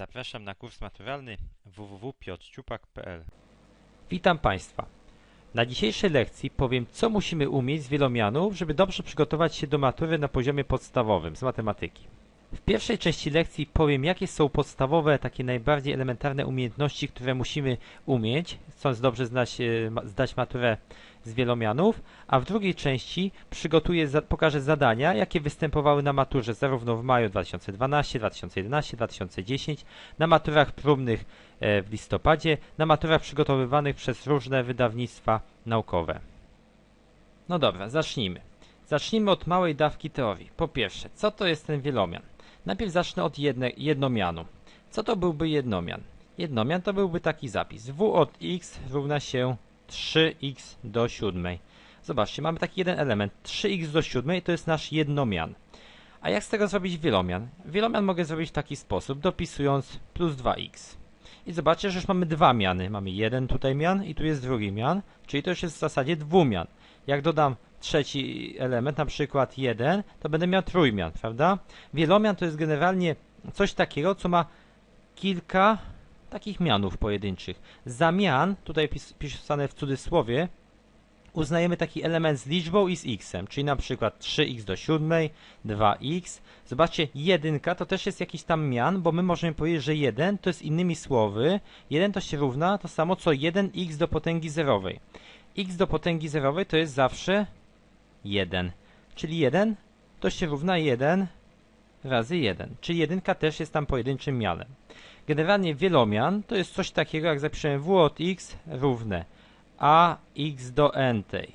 Zapraszam na kurs maturalny www.piotrciupak.pl Witam Państwa. Na dzisiejszej lekcji powiem, co musimy umieć z wielomianów, żeby dobrze przygotować się do matury na poziomie podstawowym z matematyki. W pierwszej części lekcji powiem, jakie są podstawowe, takie najbardziej elementarne umiejętności, które musimy umieć, chcąc dobrze znać, e, zdać maturę z wielomianów, a w drugiej części przygotuję, pokażę zadania, jakie występowały na maturze zarówno w maju 2012, 2011, 2010, na maturach próbnych e, w listopadzie, na maturach przygotowywanych przez różne wydawnictwa naukowe. No dobra, zacznijmy. Zacznijmy od małej dawki teorii. Po pierwsze, co to jest ten wielomian? Najpierw zacznę od jedne, jednomianu. Co to byłby jednomian? Jednomian to byłby taki zapis. w od x równa się 3x do siódmej. Zobaczcie, mamy taki jeden element. 3x do siódmej to jest nasz jednomian. A jak z tego zrobić wielomian? Wielomian mogę zrobić w taki sposób, dopisując plus 2x. I zobaczcie, że już mamy dwa miany. Mamy jeden tutaj mian i tu jest drugi mian, czyli to już jest w zasadzie dwumian. Jak dodam trzeci element, na przykład 1, to będę miał trójmian, prawda? Wielomian to jest generalnie coś takiego, co ma kilka takich mianów pojedynczych. Za mian, tutaj pis, pisane w cudzysłowie, uznajemy taki element z liczbą i z x-em, czyli na przykład 3x do 7, 2x. Zobaczcie, jedynka to też jest jakiś tam mian, bo my możemy powiedzieć, że 1 to jest innymi słowy, 1 to się równa to samo co 1x do potęgi zerowej. x do potęgi zerowej to jest zawsze 1, czyli 1 to się równa 1 razy 1, czyli jedynka też jest tam pojedynczym mianem. Generalnie wielomian to jest coś takiego, jak zapiszemy w od x równe ax do n tej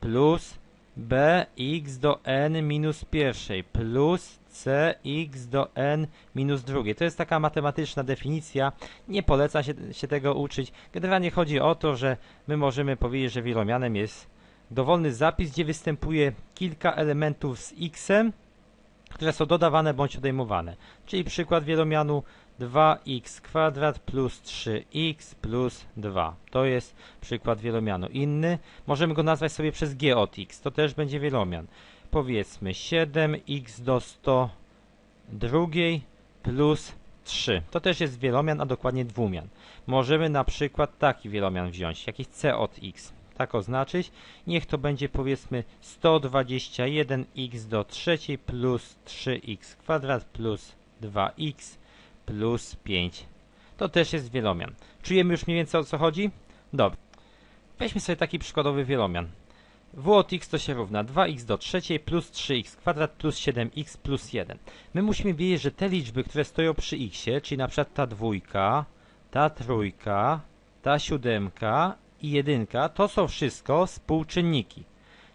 plus bx do n minus pierwszej plus cx do n minus drugiej. To jest taka matematyczna definicja. Nie poleca się, się tego uczyć. Generalnie chodzi o to, że my możemy powiedzieć, że wielomianem jest dowolny zapis, gdzie występuje kilka elementów z x-em, które są dodawane bądź odejmowane. Czyli przykład wielomianu 2x kwadrat plus 3x plus 2. To jest przykład wielomianu. Inny możemy go nazwać sobie przez g od x. To też będzie wielomian. Powiedzmy 7x do 102 plus 3. To też jest wielomian, a dokładnie dwumian. Możemy na przykład taki wielomian wziąć, jakiś c od x. Tak oznaczyć. Niech to będzie powiedzmy 121x do trzeciej plus 3x kwadrat plus 2x plus 5. To też jest wielomian. Czujemy już mniej więcej o co chodzi? Dobra. Weźmy sobie taki przykładowy wielomian. w od x to się równa 2x do trzeciej plus 3x kwadrat plus 7x plus 1. My musimy wiedzieć, że te liczby, które stoją przy x, czyli na przykład ta dwójka, ta trójka, ta siódemka i jedynka, to są wszystko współczynniki.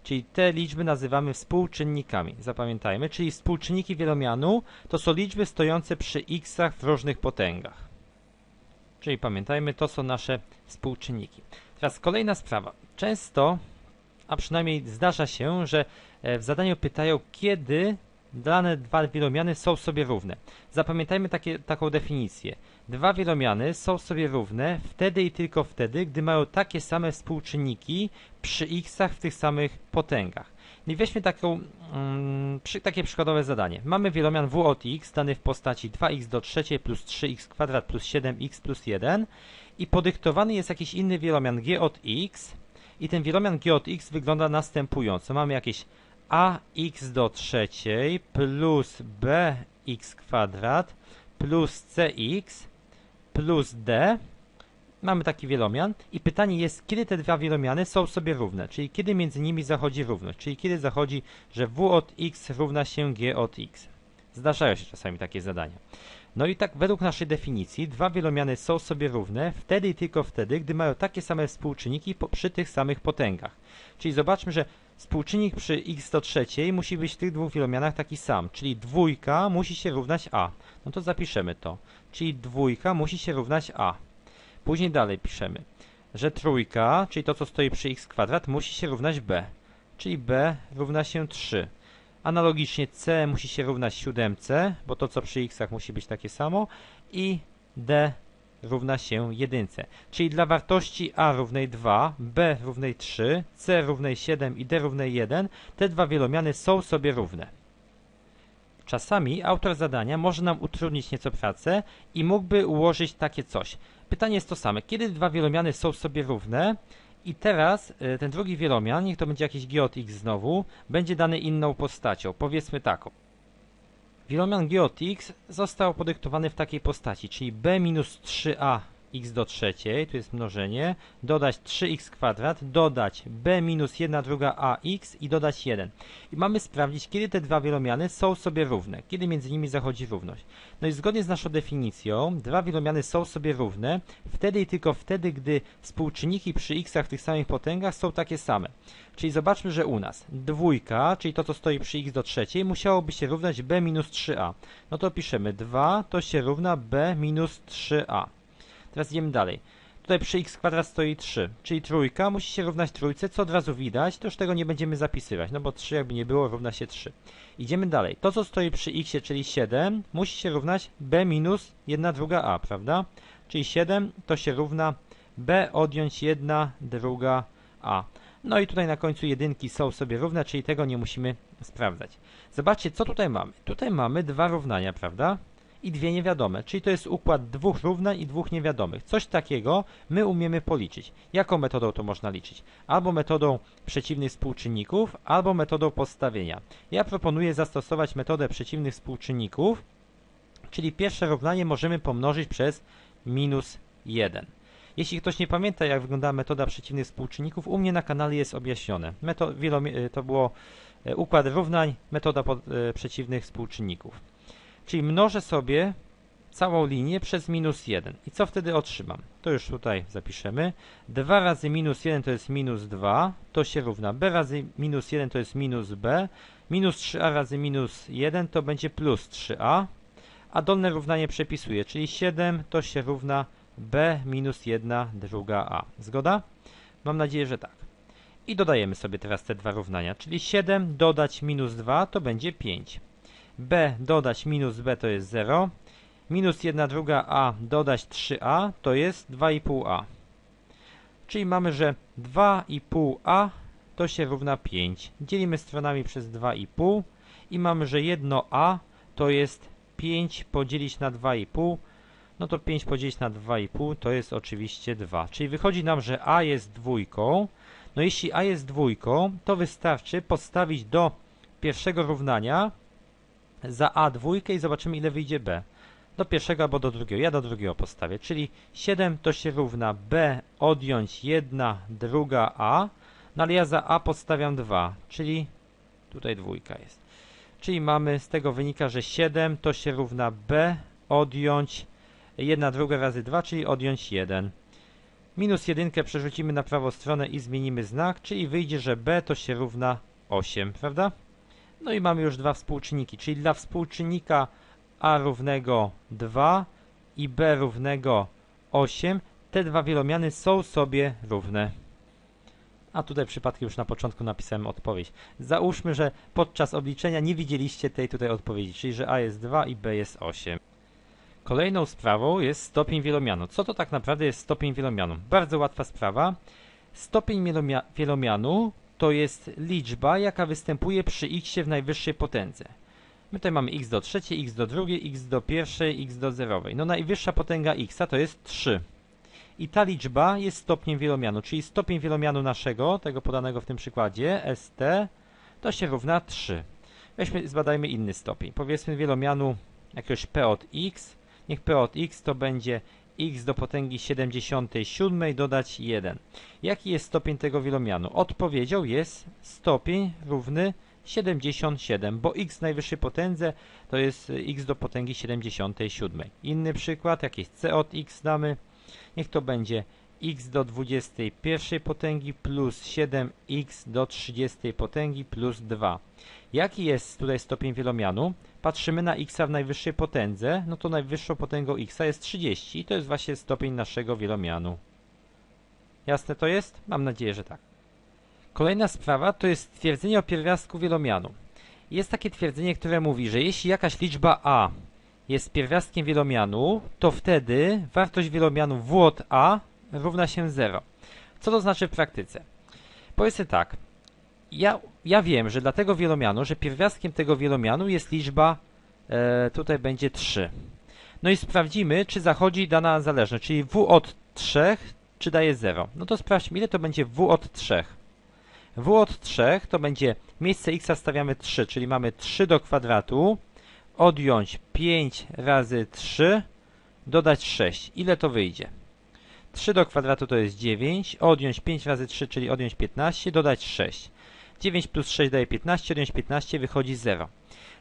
Czyli te liczby nazywamy współczynnikami. Zapamiętajmy, czyli współczynniki wielomianu to są liczby stojące przy x'ach w różnych potęgach. Czyli pamiętajmy, to są nasze współczynniki. Teraz kolejna sprawa. Często, a przynajmniej zdarza się, że e, w zadaniu pytają, kiedy dane dwa wielomiany są sobie równe. Zapamiętajmy takie, taką definicję. Dwa wielomiany są sobie równe wtedy i tylko wtedy, gdy mają takie same współczynniki przy x'ach w tych samych potęgach. I weźmy taką, mm, przy, takie przykładowe zadanie. Mamy wielomian w od x dany w postaci 2x do trzeciej plus 3x kwadrat plus 7x plus 1 i podyktowany jest jakiś inny wielomian g od x i ten wielomian g od x wygląda następująco. Mamy jakieś ax do trzeciej plus bx kwadrat plus cx plus d. Mamy taki wielomian i pytanie jest, kiedy te dwa wielomiany są sobie równe, czyli kiedy między nimi zachodzi równość, czyli kiedy zachodzi, że w od x równa się g od x. Zdarzają się czasami takie zadania. No i tak według naszej definicji dwa wielomiany są sobie równe wtedy i tylko wtedy, gdy mają takie same współczynniki przy tych samych potęgach. Czyli zobaczmy, że współczynnik przy x do trzeciej musi być w tych dwóch wielomianach taki sam, czyli dwójka musi się równać a. No to zapiszemy to. Czyli dwójka musi się równać a. Później dalej piszemy, że trójka, czyli to co stoi przy x kwadrat, musi się równać b. Czyli b równa się 3. Analogicznie c musi się równać 7, bo to co przy x'ach musi być takie samo. I d równa się 1. Czyli dla wartości a równej 2, b równej 3, c równej 7 i d równej 1 te dwa wielomiany są sobie równe. Czasami autor zadania może nam utrudnić nieco pracę i mógłby ułożyć takie coś. Pytanie jest to same. Kiedy dwa wielomiany są sobie równe i teraz y, ten drugi wielomian, niech to będzie jakiś g od x znowu, będzie dany inną postacią. Powiedzmy taką. Wielomian g od x został podyktowany w takiej postaci, czyli b minus 3a x do trzeciej, tu jest mnożenie, dodać 3x kwadrat, dodać b minus 1 druga ax i dodać 1. I mamy sprawdzić, kiedy te dwa wielomiany są sobie równe, kiedy między nimi zachodzi równość. No i zgodnie z naszą definicją, dwa wielomiany są sobie równe wtedy i tylko wtedy, gdy współczynniki przy x'ach tych samych potęgach są takie same. Czyli zobaczmy, że u nas dwójka, czyli to co stoi przy x do trzeciej, musiałoby się równać b minus 3a. No to piszemy 2 to się równa b minus 3a. Teraz idziemy dalej. Tutaj przy x kwadrat stoi 3, czyli trójka musi się równać trójce, co od razu widać, to już tego nie będziemy zapisywać, no bo 3 jakby nie było równa się 3. Idziemy dalej. To co stoi przy x, czyli 7, musi się równać b minus 1 druga a, prawda? Czyli 7 to się równa b odjąć 1 druga a. No i tutaj na końcu jedynki są sobie równe, czyli tego nie musimy sprawdzać. Zobaczcie, co tutaj mamy. Tutaj mamy dwa równania, prawda? I dwie niewiadome, czyli to jest układ dwóch równań i dwóch niewiadomych. Coś takiego my umiemy policzyć. Jaką metodą to można liczyć? Albo metodą przeciwnych współczynników, albo metodą podstawienia. Ja proponuję zastosować metodę przeciwnych współczynników, czyli pierwsze równanie możemy pomnożyć przez minus 1. Jeśli ktoś nie pamięta, jak wygląda metoda przeciwnych współczynników, u mnie na kanale jest objaśnione. Meto to było e, układ równań, metoda pod, e, przeciwnych współczynników. Czyli mnożę sobie całą linię przez minus 1. I co wtedy otrzymam? To już tutaj zapiszemy. 2 razy minus 1 to jest minus 2, to się równa b razy minus 1 to jest minus b, minus 3a razy minus 1 to będzie plus 3a, a dolne równanie przepisuję, czyli 7 to się równa b minus 1 druga a. Zgoda? Mam nadzieję, że tak. I dodajemy sobie teraz te dwa równania, czyli 7 dodać minus 2 to będzie 5 b dodać minus b to jest 0. Minus 1 druga a dodać 3a to jest 2,5a. Czyli mamy, że 2,5a to się równa 5. Dzielimy stronami przez 2,5 i mamy, że 1a to jest 5 podzielić na 2,5. No to 5 podzielić na 2,5 to jest oczywiście 2. Czyli wychodzi nam, że a jest dwójką. No jeśli a jest dwójką, to wystarczy podstawić do pierwszego równania za A dwójkę i zobaczymy ile wyjdzie B. Do pierwszego albo do drugiego. Ja do drugiego postawię. Czyli 7 to się równa B odjąć 1 druga A. No ale ja za A podstawiam 2, czyli tutaj dwójka jest. Czyli mamy, z tego wynika, że 7 to się równa B odjąć 1 druga razy 2, czyli odjąć 1. Minus 1 przerzucimy na prawą stronę i zmienimy znak, czyli wyjdzie, że B to się równa 8, prawda? No i mamy już dwa współczynniki, czyli dla współczynnika a równego 2 i b równego 8 te dwa wielomiany są sobie równe. A tutaj przypadkiem już na początku napisałem odpowiedź. Załóżmy, że podczas obliczenia nie widzieliście tej tutaj odpowiedzi, czyli że a jest 2 i b jest 8. Kolejną sprawą jest stopień wielomianu. Co to tak naprawdę jest stopień wielomianu? Bardzo łatwa sprawa. Stopień wielomianu to jest liczba, jaka występuje przy x w najwyższej potędze. My tutaj mamy x do trzeciej, x do drugiej, x do pierwszej, x do zerowej. No najwyższa potęga x to jest 3. I ta liczba jest stopniem wielomianu, czyli stopień wielomianu naszego, tego podanego w tym przykładzie, st, to się równa 3. Weźmy, zbadajmy inny stopień. Powiedzmy wielomianu jakiegoś p od x. Niech p od x to będzie x do potęgi 77 dodać 1. Jaki jest stopień tego wielomianu? Odpowiedzią jest stopień równy 77, bo x w najwyższej potędze to jest x do potęgi 77. Inny przykład, jakieś c od x damy. Niech to będzie x do 21 potęgi plus 7x do 30 potęgi plus 2. Jaki jest tutaj stopień wielomianu? Patrzymy na x w najwyższej potędze, no to najwyższą potęgą x jest 30 i to jest właśnie stopień naszego wielomianu. Jasne to jest? Mam nadzieję, że tak. Kolejna sprawa to jest twierdzenie o pierwiastku wielomianu. Jest takie twierdzenie, które mówi, że jeśli jakaś liczba a jest pierwiastkiem wielomianu, to wtedy wartość wielomianu w od a równa się 0. Co to znaczy w praktyce? Powiedzmy tak, ja, ja wiem, że dla tego wielomianu, że pierwiastkiem tego wielomianu jest liczba e, tutaj będzie 3. No i sprawdzimy, czy zachodzi dana zależność, czyli w od 3, czy daje 0. No to sprawdźmy, ile to będzie w od 3. w od 3 to będzie, miejsce x stawiamy 3, czyli mamy 3 do kwadratu, odjąć 5 razy 3, dodać 6. Ile to wyjdzie? 3 do kwadratu to jest 9, odjąć 5 razy 3, czyli odjąć 15, dodać 6. 9 plus 6 daje 15, odjąć 15 wychodzi 0.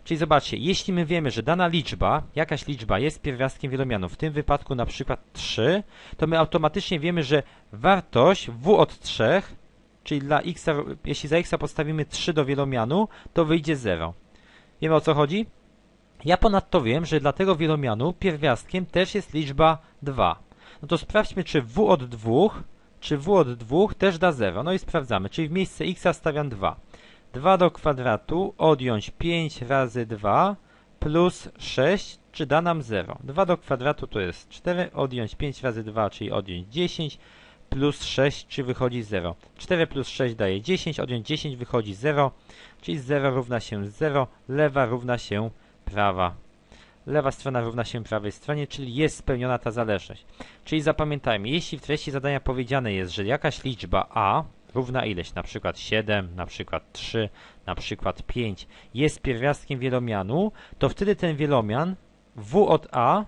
Czyli zobaczcie, jeśli my wiemy, że dana liczba, jakaś liczba jest pierwiastkiem wielomianu, w tym wypadku na przykład 3, to my automatycznie wiemy, że wartość w od 3, czyli dla x, jeśli za x postawimy 3 do wielomianu, to wyjdzie 0. Wiemy o co chodzi? Ja ponadto wiem, że dla tego wielomianu pierwiastkiem też jest liczba 2. No to sprawdźmy, czy w od 2, czy w od 2 też da 0. No i sprawdzamy, czyli w miejsce x stawiam 2. 2 do kwadratu odjąć 5 razy 2 plus 6, czy da nam 0. 2 do kwadratu to jest 4, odjąć 5 razy 2, czyli odjąć 10, plus 6, czy wychodzi 0. 4 plus 6 daje 10, odjąć 10 wychodzi 0, czyli 0 równa się 0, lewa równa się prawa. Lewa strona równa się prawej stronie, czyli jest spełniona ta zależność. Czyli zapamiętajmy, jeśli w treści zadania powiedziane jest, że jakaś liczba a równa ileś, na przykład 7, na przykład 3, na przykład 5, jest pierwiastkiem wielomianu, to wtedy ten wielomian w od a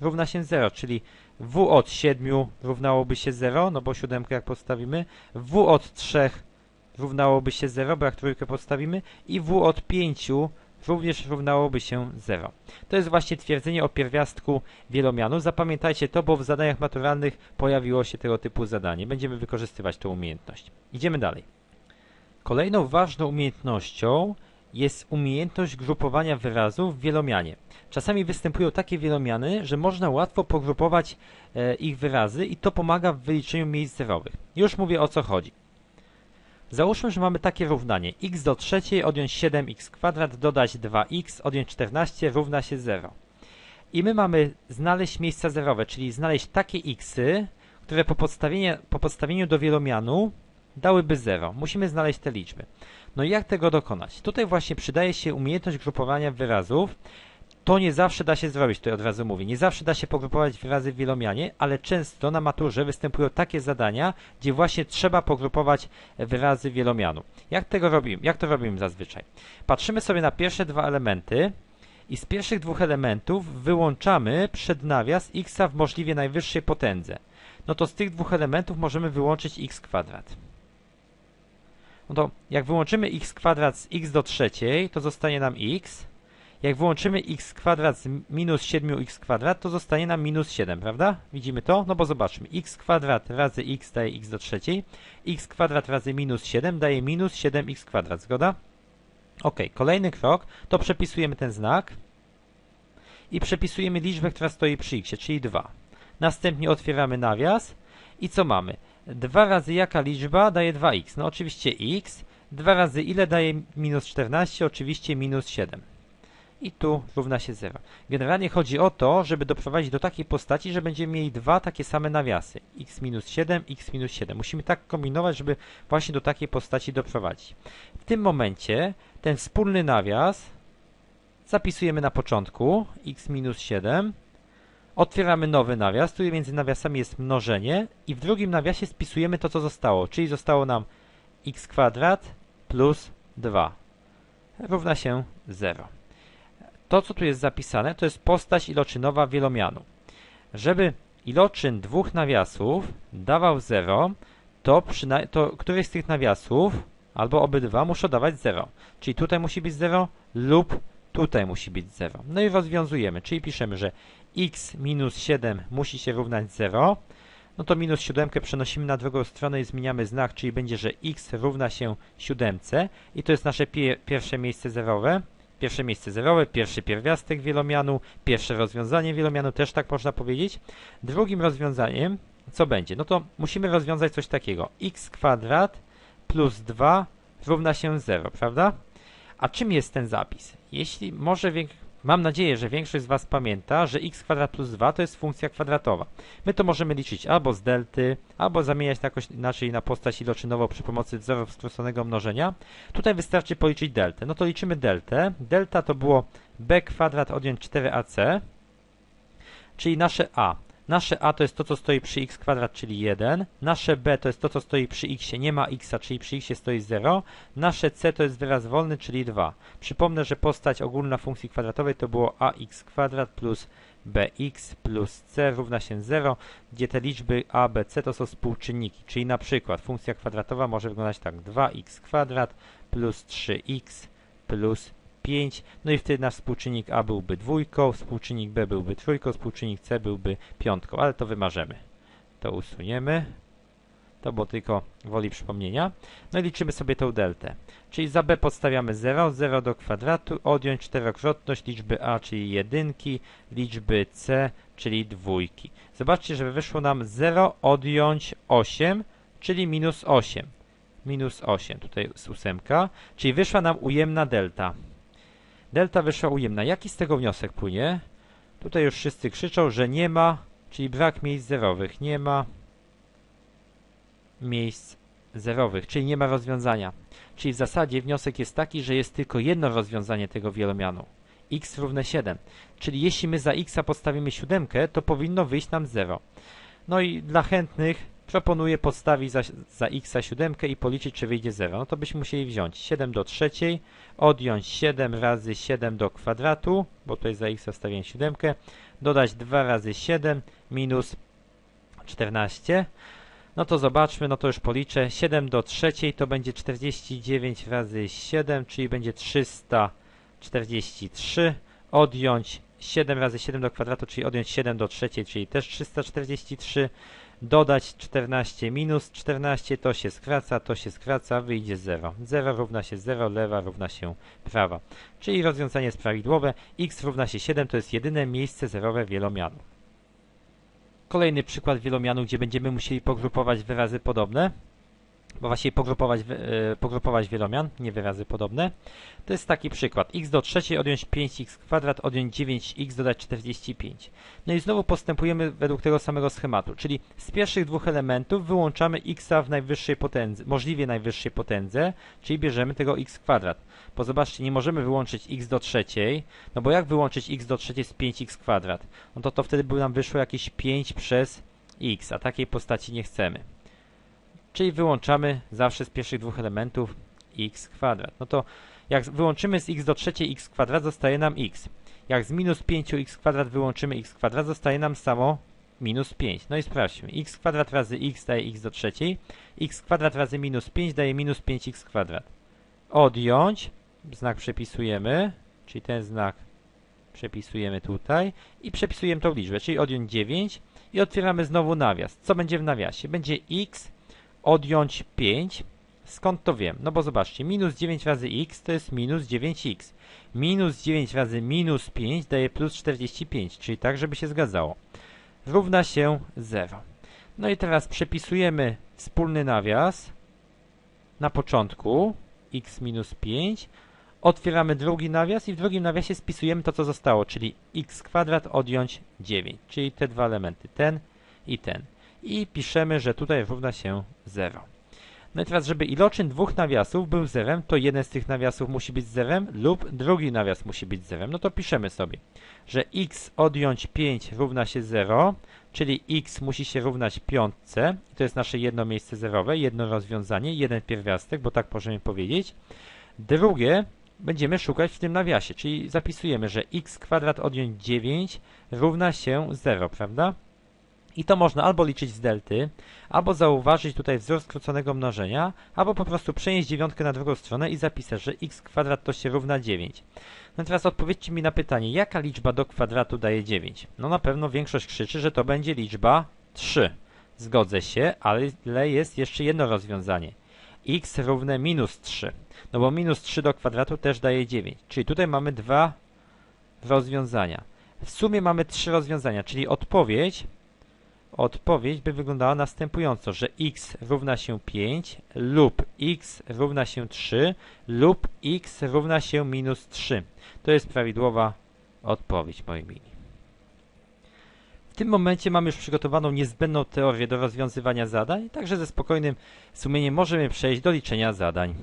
równa się 0, czyli w od 7 równałoby się 0, no bo siódemkę jak postawimy, w od 3 równałoby się 0, bo jak trójkę postawimy i w od 5 również równałoby się 0. To jest właśnie twierdzenie o pierwiastku wielomianu. Zapamiętajcie to, bo w zadaniach maturalnych pojawiło się tego typu zadanie. Będziemy wykorzystywać tę umiejętność. Idziemy dalej. Kolejną ważną umiejętnością jest umiejętność grupowania wyrazów w wielomianie. Czasami występują takie wielomiany, że można łatwo pogrupować e, ich wyrazy i to pomaga w wyliczeniu miejsc zerowych. Już mówię o co chodzi. Załóżmy, że mamy takie równanie x do trzeciej odjąć 7x kwadrat dodać 2x odjąć 14 równa się 0. I my mamy znaleźć miejsca zerowe, czyli znaleźć takie xy, które po, po podstawieniu do wielomianu dałyby 0. Musimy znaleźć te liczby. No i jak tego dokonać? Tutaj właśnie przydaje się umiejętność grupowania wyrazów, to nie zawsze da się zrobić, tutaj od razu mówię. Nie zawsze da się pogrupować wyrazy w wielomianie, ale często na maturze występują takie zadania, gdzie właśnie trzeba pogrupować wyrazy wielomianu. Jak tego robimy? Jak to robimy zazwyczaj? Patrzymy sobie na pierwsze dwa elementy i z pierwszych dwóch elementów wyłączamy przednawias x w możliwie najwyższej potędze. No to z tych dwóch elementów możemy wyłączyć x kwadrat. No to jak wyłączymy x kwadrat z x do trzeciej, to zostanie nam x, jak wyłączymy x kwadrat z minus 7x kwadrat, to zostanie nam minus 7, prawda? Widzimy to? No bo zobaczmy. x kwadrat razy x daje x do trzeciej. x kwadrat razy minus 7 daje minus 7x kwadrat. Zgoda? Ok, kolejny krok to przepisujemy ten znak i przepisujemy liczbę, która stoi przy x, czyli 2. Następnie otwieramy nawias i co mamy? 2 razy jaka liczba daje 2x? No oczywiście x. 2 razy ile daje minus 14? Oczywiście minus 7 i tu równa się 0. Generalnie chodzi o to, żeby doprowadzić do takiej postaci, że będziemy mieli dwa takie same nawiasy. x minus 7, x minus 7. Musimy tak kombinować, żeby właśnie do takiej postaci doprowadzić. W tym momencie ten wspólny nawias zapisujemy na początku x minus 7. Otwieramy nowy nawias, tu między nawiasami jest mnożenie i w drugim nawiasie spisujemy to, co zostało, czyli zostało nam x kwadrat plus 2 równa się 0 to, co tu jest zapisane, to jest postać iloczynowa wielomianu. Żeby iloczyn dwóch nawiasów dawał 0, to, to któryś z tych nawiasów, albo obydwa, muszą dawać 0. Czyli tutaj musi być 0 lub tutaj musi być 0. No i rozwiązujemy, czyli piszemy, że x minus 7 musi się równać 0, no to minus 7 przenosimy na drugą stronę i zmieniamy znak, czyli będzie, że x równa się 7 i to jest nasze pie pierwsze miejsce zerowe. Pierwsze miejsce zerowe, pierwszy pierwiastek wielomianu, pierwsze rozwiązanie wielomianu, też tak można powiedzieć. Drugim rozwiązaniem, co będzie? No to musimy rozwiązać coś takiego. x kwadrat plus 2 równa się 0, prawda? A czym jest ten zapis? Jeśli może Mam nadzieję, że większość z Was pamięta, że x kwadrat plus 2 to jest funkcja kwadratowa. My to możemy liczyć albo z delty, albo zamieniać jakoś inaczej na postać iloczynową przy pomocy wzorów skróconego mnożenia. Tutaj wystarczy policzyć deltę. No to liczymy deltę. Delta to było b kwadrat odjąć 4ac, czyli nasze a. Nasze a to jest to, co stoi przy x kwadrat, czyli 1. Nasze b to jest to, co stoi przy x, nie ma x, czyli przy x stoi 0. Nasze c to jest wyraz wolny, czyli 2. Przypomnę, że postać ogólna funkcji kwadratowej to było ax kwadrat plus bx plus c równa się 0, gdzie te liczby a, b, c to są współczynniki, czyli na przykład funkcja kwadratowa może wyglądać tak 2x kwadrat plus 3x plus 5, no i wtedy nasz współczynnik a byłby dwójką, współczynnik b byłby trójką, współczynnik c byłby piątką, ale to wymarzymy. To usuniemy. To było tylko woli przypomnienia. No i liczymy sobie tą deltę. Czyli za b podstawiamy 0, 0 do kwadratu, odjąć czterokrotność liczby a, czyli jedynki, liczby c, czyli dwójki. Zobaczcie, że wyszło nam 0 odjąć 8, czyli minus 8. Minus 8, tutaj jest ósemka, czyli wyszła nam ujemna delta. Delta wyszła ujemna. Jaki z tego wniosek płynie? Tutaj już wszyscy krzyczą, że nie ma, czyli brak miejsc zerowych. Nie ma miejsc zerowych, czyli nie ma rozwiązania. Czyli w zasadzie wniosek jest taki, że jest tylko jedno rozwiązanie tego wielomianu. x równe 7. Czyli jeśli my za x podstawimy siódemkę, to powinno wyjść nam 0. No i dla chętnych proponuję podstawić za, za x siódemkę i policzyć, czy wyjdzie 0. No to byśmy musieli wziąć 7 do trzeciej, odjąć 7 razy 7 do kwadratu, bo tutaj za x stawiam siódemkę, dodać 2 razy 7 minus 14. No to zobaczmy, no to już policzę. 7 do trzeciej to będzie 49 razy 7, czyli będzie 343. Odjąć 7 razy 7 do kwadratu, czyli odjąć 7 do trzeciej, czyli też 343. Dodać 14 minus 14, to się skraca, to się skraca, wyjdzie 0. 0 równa się 0, lewa równa się prawa. Czyli rozwiązanie jest prawidłowe. x równa się 7 to jest jedyne miejsce zerowe wielomianu. Kolejny przykład wielomianu, gdzie będziemy musieli pogrupować wyrazy podobne, bo właściwie pogrupować, yy, pogrupować wielomian, nie wyrazy podobne. To jest taki przykład. x do trzeciej odjąć 5x kwadrat, odjąć 9x, dodać 45. No i znowu postępujemy według tego samego schematu, czyli z pierwszych dwóch elementów wyłączamy x w najwyższej potędze, możliwie najwyższej potędze, czyli bierzemy tego x kwadrat. Bo zobaczcie, nie możemy wyłączyć x do trzeciej, no bo jak wyłączyć x do trzeciej z 5x kwadrat? No to to wtedy by nam wyszło jakieś 5 przez x, a takiej postaci nie chcemy. Czyli wyłączamy zawsze z pierwszych dwóch elementów x kwadrat. No to jak wyłączymy z x do trzeciej x kwadrat, zostaje nam x. Jak z minus 5x kwadrat wyłączymy x kwadrat, zostaje nam samo minus 5. No i sprawdźmy. x kwadrat razy x daje x do trzeciej. x kwadrat razy minus 5 daje minus 5x kwadrat. Odjąć. Znak przepisujemy. Czyli ten znak przepisujemy tutaj. I przepisujemy tą liczbę, czyli odjąć 9. I otwieramy znowu nawias. Co będzie w nawiasie? Będzie x odjąć 5. Skąd to wiem? No bo zobaczcie, minus 9 razy x to jest minus 9x. Minus 9 razy minus 5 daje plus 45, czyli tak, żeby się zgadzało. Równa się 0. No i teraz przepisujemy wspólny nawias na początku x minus 5. Otwieramy drugi nawias i w drugim nawiasie spisujemy to, co zostało, czyli x kwadrat odjąć 9, czyli te dwa elementy, ten i ten. I piszemy, że tutaj równa się 0. No i teraz, żeby iloczyn dwóch nawiasów był zerem, to jeden z tych nawiasów musi być zerem lub drugi nawias musi być zerem. No to piszemy sobie, że x odjąć 5 równa się 0, czyli x musi się równać piątce. To jest nasze jedno miejsce zerowe, jedno rozwiązanie, jeden pierwiastek, bo tak możemy powiedzieć. Drugie będziemy szukać w tym nawiasie, czyli zapisujemy, że x kwadrat odjąć 9 równa się 0, prawda? I to można albo liczyć z delty, albo zauważyć tutaj wzór skróconego mnożenia, albo po prostu przenieść dziewiątkę na drugą stronę i zapisać, że x kwadrat to się równa 9. No teraz odpowiedzcie mi na pytanie, jaka liczba do kwadratu daje 9? No na pewno większość krzyczy, że to będzie liczba 3. Zgodzę się, ale jest jeszcze jedno rozwiązanie. x równe minus 3. No bo minus 3 do kwadratu też daje 9. Czyli tutaj mamy dwa rozwiązania. W sumie mamy trzy rozwiązania, czyli odpowiedź Odpowiedź by wyglądała następująco, że x równa się 5 lub x równa się 3 lub x równa się minus 3. To jest prawidłowa odpowiedź, moi mili. W tym momencie mamy już przygotowaną niezbędną teorię do rozwiązywania zadań, także ze spokojnym sumieniem możemy przejść do liczenia zadań.